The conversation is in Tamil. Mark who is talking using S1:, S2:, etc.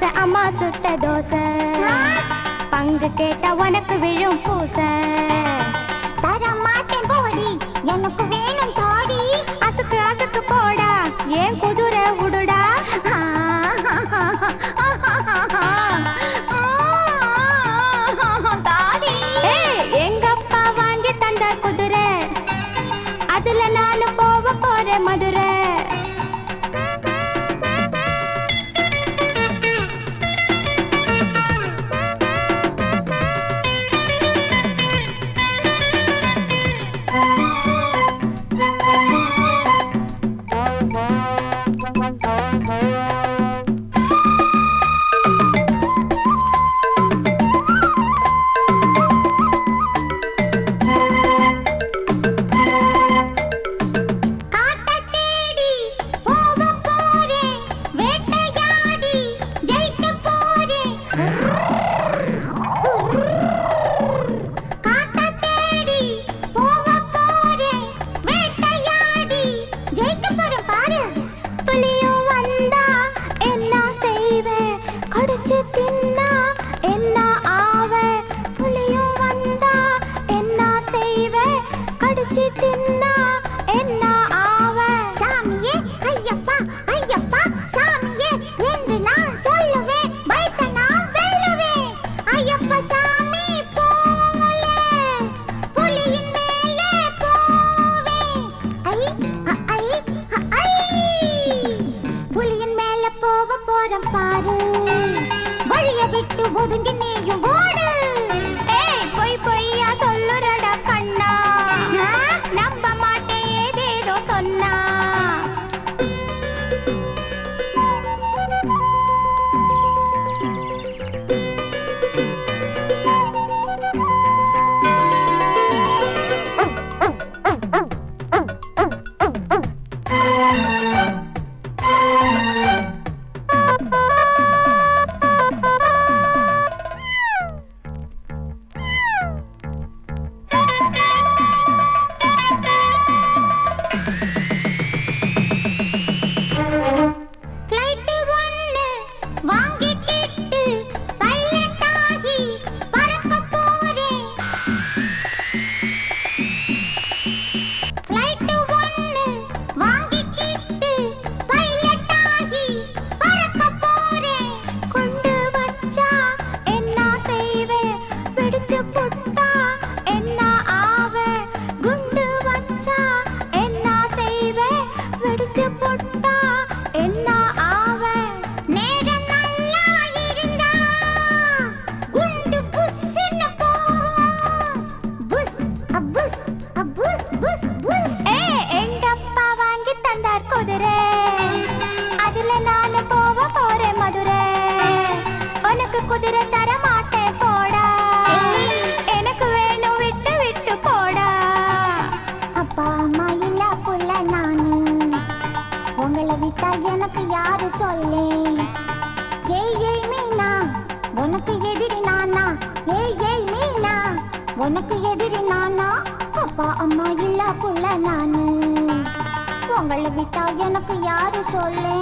S1: தோசை அம்மா சுட்ட தோசை. பங்கு கேட்ட உனக்கு விழும் பூசை.
S2: தர மாட்டேன் போடி எனக்கு பாரு. வழிய விட்டு ஒதுங்கி
S1: குதிரை தர மாட்டேன் எனக்கு வேணும் விட்டு விட்டு போடா.
S2: அப்பா அம்மா இல்ல புள்ள நானு. உங்களை விட்டா எனக்கு யாரு சொல்லு? ஏய் ஏய் மீனா. உனக்கு எதிரி நானா? ஏய் ஏய் மீனா. உனக்கு எதிரி நானா? அப்பா அம்மா இல்ல புள்ள நானு. உங்களை விட்டா எனக்கு யாரு சொல்லு?